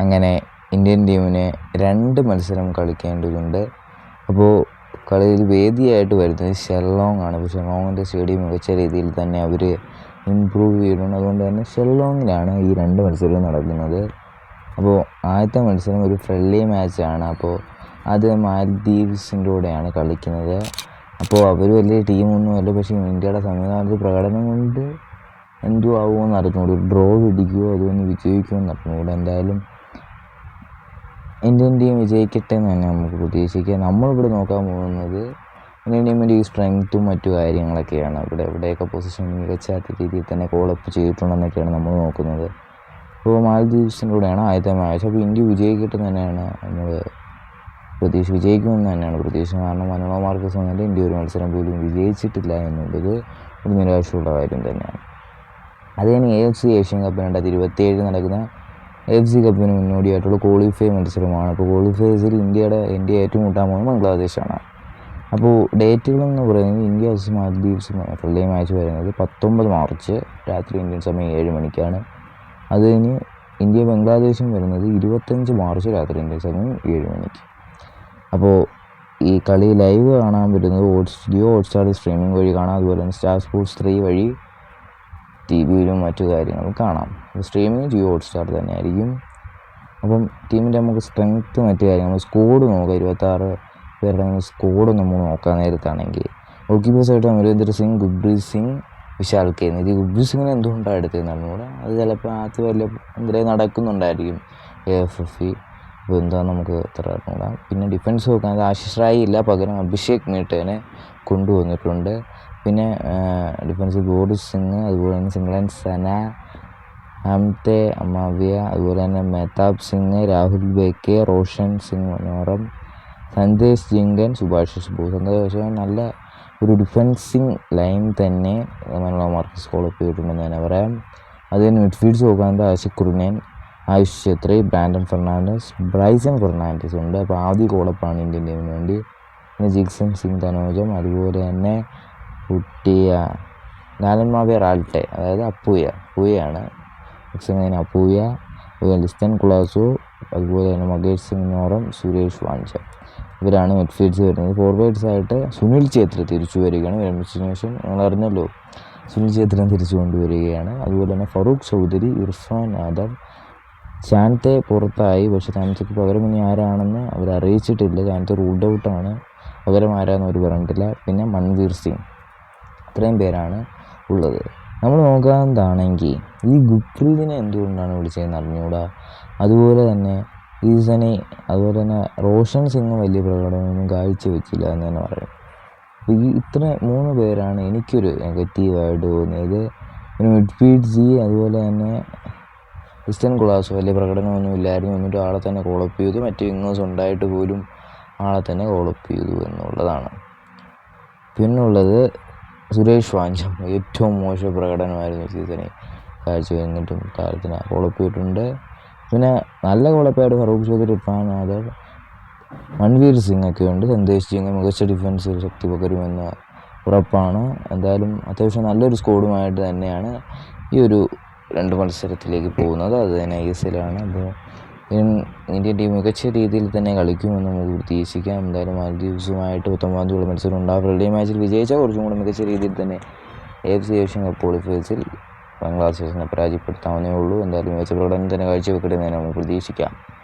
അങ്ങനെ ഇന്ത്യൻ ടീമിന് രണ്ട് മത്സരം കളിക്കേണ്ടതുണ്ട്. അപ്പോൾ കളിയിൽ വേദിയായിട്ട് വരുന്നത് ഷെല്ലോങ് ആണ്. അപ്പോൾ ഷെല്ലോങ്ങിന്റെ സ്റ്റേഡിയം മികച്ച രീതിയിൽ തന്നെ അവർ ഇമ്പ്രൂവ് ചെയ്തിട്ടുണ്ട്. അതുകൊണ്ട് തന്നെ ഷെല്ലോങ്ങിലാണ് ഈ രണ്ട് മത്സരവും നടക്കുന്നത്. അപ്പോൾ ആദ്യത്തെ മത്സരം ഒരു ഫ്രണ്ട്ലി മാച്ചാണ് അപ്പോൾ അത് മാൽദ്വീപ്സിന്റെ കൂടെയാണ് കളിക്കുന്നത്. അപ്പോൾ അവർ വലിയ ടീമൊന്നുമല്ല പക്ഷേ ഇന്ത്യയുടെ സംവിധാനത്തിൽ പ്രകടനം കൊണ്ട് എന്തോ ആവുമെന്ന് ഒരു ഡ്രോ പിടിക്കുമോ ഒന്ന് വിജയിക്കുമോ എന്ന് അറിഞ്ഞുകൂടെ? എന്തായാലും ഇന്ത്യൻ ടീം വിജയിക്കട്ടെ എന്ന് തന്നെ നമുക്ക് പ്രതീക്ഷിക്കാം നമ്മളിവിടെ നോക്കാൻ പോകുന്നത് ഇന്ത്യൻ ടീമിന്റെ ഈ സ്ട്രെങ്ത്തും മറ്റു കാര്യങ്ങളൊക്കെയാണ്. ഇവിടെ എവിടെയൊക്കെ പൊസിഷൻ മികച്ച രീതിയിൽ തന്നെ കോളപ്പ് ചെയ്തിട്ടുണ്ടെന്നൊക്കെയാണ് നമ്മൾ നോക്കുന്നത്. അപ്പോൾ മാലദ്വീപ്സിന്റെ കൂടെയാണ് ആദ്യത്തെ മാച്ച് അപ്പോൾ ഇന്ത്യ വിജയിക്കട്ടെ തന്നെയാണ് നമ്മൾ പ്രതീക്ഷ വിജയിക്കുമെന്ന് തന്നെയാണ് പ്രതീക്ഷ. കാരണം മാർക്കസ് വന്നിട്ട് ഇന്ത്യ ഒരു മത്സരം പോലും വിജയിച്ചിട്ടില്ല എന്നുള്ളത് ഒരു നിരാശയുള്ള കാര്യം തന്നെയാണ്. അത് കഴിഞ്ഞ് എഫ് സി ഏഷ്യൻ കപ്പ് രണ്ടായിരത്തി ഇരുപത്തിയേഴ് നടക്കുന്ന എഫ് സി കപ്പിന് മുന്നോടിയായിട്ടുള്ള ക്വാളിഫൈ മത്സരമാണ്. അപ്പോൾ ക്വാളിഫൈസിൽ ഇന്ത്യയുടെ ഇന്ത്യ ഏറ്റുമുട്ടാൻ പോകുന്നത് ബംഗ്ലാദേശാണ്. അപ്പോൾ ഡേറ്റുകളെന്ന് പറയുന്നത് India versus Maldives friendly match വരുന്നത് പത്തൊമ്പത് മാർച്ച് രാത്രി ഇന്ത്യൻ സമയം ഏഴ് മണിക്കാണ്. അത് കഴിഞ്ഞ് ഇന്ത്യ ബംഗ്ലാദേശും വരുന്നത് ഇരുപത്തഞ്ച് മാർച്ച് രാത്രി ഇന്ത്യൻ സമയം ഏഴ് മണിക്ക്. അപ്പോൾ ഈ കളി ലൈവ് കാണാൻ പറ്റുന്നത് ഓട്സ് ജിയോ ഹോട്ട്സ്റ്റാർ സ്ട്രീമിംഗ് വഴി കാണാം. അതുപോലെ തന്നെ സ്റ്റാർ സ്പോർട്സ് ത്രീ വഴി ടി വിയിലും മറ്റു കാര്യങ്ങളും കാണാം. സ്ട്രീമിങ് ജിയോ ഹോട്ട്സ്റ്റാർ തന്നെയായിരിക്കും. അപ്പം ടീമിന്റെ നമുക്ക് സ്ട്രെങ്ത്ത് മറ്റു കാര്യങ്ങൾ സ്കോഡ് നോക്കാം. ഇരുപത്താറ് പേരുടെ സ്കോഡ് നമ്മൾ നോക്കാൻ നേരത്താണെങ്കിൽ. ഗോൾ കീപ്പേഴ്സായിട്ട് അമരീന്ദർ സിംഗ് ഗുബ്രീത് സിംഗ് വിശാൽ കെ. ഇത് ഗുബ്രീത് സിംഗിനെ എന്തുകൊണ്ടാണ് എടുത്തതെന്നാണ് കൂടെ അത് ചിലപ്പോൾ ആദ്യത്തെ വലിയ എന്തെങ്കിലും നടക്കുന്നുണ്ടായിരിക്കും. എ എഫ് എഫ് ഇ അപ്പോൾ എന്താണെന്ന് നമുക്ക് അത്ര അറിഞ്ഞുകൂടാം പിന്നെ ഡിഫൻസ് നോക്കാൻ ആശിഷ് റായി ഇല്ല. പകരം അഭിഷേക് മീട്ടേനെ കൊണ്ടുവന്നിട്ടുണ്ട്. പിന്നെ ഡിഫൻസ് ഗോഡ് സിംഗ് അതുപോലെ തന്നെ സിംഗ്ലൻ സന ഹംതെ അമാവിയ അതുപോലെ തന്നെ മേതാബ് സിംഗ് രാഹുൽ ബേക്കെ റോഷൻ സിംഗ് മനോറം സന്ദേശ് ജിങ്കൻ സുഭാഷ് ബോസ് എന്താ നല്ല ഒരു ഡിഫൻസിങ് ലൈൻ തന്നെ മനോള മാർക്കസ് കോളപ്പ് ചെയ്തിട്ടുണ്ടെന്ന് തന്നെ പറയാം. അത് തന്നെ മിഡ്ഫീൽഡ്സ് നോക്കുകയാണെങ്കിൽ ആഷിഖ് ആയുഷ് ഛത്രി ബ്രാൻഡൻ ഫെർണാണ്ടസ് ബ്രൈസൺ ഫെർണാണ്ടസ് ഉണ്ട്. അപ്പോൾ ആദ്യ കോളപ്പാണ് ഇന്ത്യൻ ടീമിന് വേണ്ടി. പിന്നെ ജിക്സൺ സിംഗ് തനോജം അതുപോലെ തന്നെ കുട്ടിയ ലാലൻ റാൽട്ടെ അതായത് അപ്പൂയ. അപ്പൂയാണ് ജിക്സൺ അപ്പൂയ ലിസ്റ്റൻ കുളാസു അതുപോലെ തന്നെ മകേഷ് സിംഗ് നോറം സുരേഷ് വാഞ്ച ഇവരാണ് മിഡ്ഫീൽഡ്സ് വരുന്നത്. ഫോർവേഡ്സ് ആയിട്ട് സുനിൽ ഛേത്രി തിരിച്ചു വരികയാണ്. വിരമിച്ചതിനുശേഷം നിങ്ങൾ അറിഞ്ഞല്ലോ സുനിൽ ഛേത്രിനെ തിരിച്ചു കൊണ്ടുവരികയാണ്. അതുപോലെ തന്നെ ഫറൂഖ് ചൗധരി ഇർഫാൻ ആദം. ചാൻത്തെ പുറത്തായി പക്ഷേ ചാൻസക്ക് പകരം ഇനി ആരാണെന്ന് അവർ അറിയിച്ചിട്ടില്ല ചാൻത്തെ റൂൾഡ് ഔട്ടാണ് പകരം ആരാന്ന് അവർ പറഞ്ഞിട്ടില്ല. പിന്നെ മൺവീർ സിംഗ്. ഇത്രയും പേരാണ് ഉള്ളത്. നമ്മൾ നോക്കാവുന്നതാണെങ്കിൽ ഈ ഗുപ്രീതിനെ എന്തുകൊണ്ടാണ് വിളിച്ചതെന്ന് അറിഞ്ഞുകൂടാ? അതുപോലെ തന്നെ ഈസനെ അതുപോലെ തന്നെ റോഷൻ സിംഗ് വലിയ പ്രകടനമൊന്നും കാഴ്ചവെച്ചില്ല എന്ന് തന്നെ പറയും. അപ്പോൾ ഈ ഇത്ര മൂന്ന് പേരാണ് എനിക്കൊരു നെഗറ്റീവായിട്ട് തോന്നിയത്. പിന്നെ മിഡ്ഫീൽഡ് ജി അതുപോലെ തന്നെ ക്രിസ്ത്യൻ കുളാസ് വലിയ പ്രകടനമൊന്നും ഇല്ലായിരുന്നു. എന്നിട്ട് ആളെ തന്നെ കോളപ്പ് ചെയ്തു. മറ്റ് വിങ്ങേഴ്സ് ഉണ്ടായിട്ട് പോലും ആളെ തന്നെ കോളപ്പ് ചെയ്തു എന്നുള്ളതാണ്. പിന്നുള്ളത് സുരേഷ് വാഞ്ചം ഏറ്റവും മോശം പ്രകടനമായിരുന്നു സീസണിൽ കാഴ്ച കഴിഞ്ഞിട്ടും താരത്തിന് കൊളപ്പിയിട്ടുണ്ട്. പിന്നെ നല്ല കോളപ്പായിട്ട് ഫറൂഖ് ചൗധരി ഇർഫാൻ യാദവ് മൺവീർ സിംഗ് ഒക്കെ ഉണ്ട്. സന്ദേശ് സിംഗ് മികച്ച ഡിഫൻസിൽ ശക്തി പകരുമെന്ന ഉറപ്പാണ്. എന്തായാലും അത്യാവശ്യം നല്ലൊരു സ്കോഡുമായിട്ട് തന്നെയാണ് ഈ ഒരു രണ്ട് മത്സരത്തിലേക്ക് പോകുന്നത്. അത് തന്നെ ഐ എസ് എല്ലാണ് അപ്പോൾ ഇന്ത്യൻ ടീം മികച്ച രീതിയിൽ തന്നെ കളിക്കുമെന്ന് നമുക്ക് പ്രതീക്ഷിക്കാം. എന്തായാലും മാലദ്വീപ്സുമായിട്ട് പത്തൊമ്പതാം തീയതി മത്സരം ഉണ്ടാകും ഫ്രണ്ട്ലി മാച്ചിൽ വിജയിച്ചാൽ കുറച്ചും കൂടെ മികച്ച രീതിയിൽ തന്നെ എ സി ഏഷ്യൻ കപ്പ് ക്വാളിഫയേഴ്സിൽ ബംഗ്ലാദേശിനെ പരാജയപ്പെടുത്താവുന്നേ ഉള്ളൂ. എന്തായാലും മികച്ച പ്രകടനം തന്നെ കാഴ്ചവെക്കട്ടെ എന്ന് നമുക്ക് പ്രതീക്ഷിക്കാം.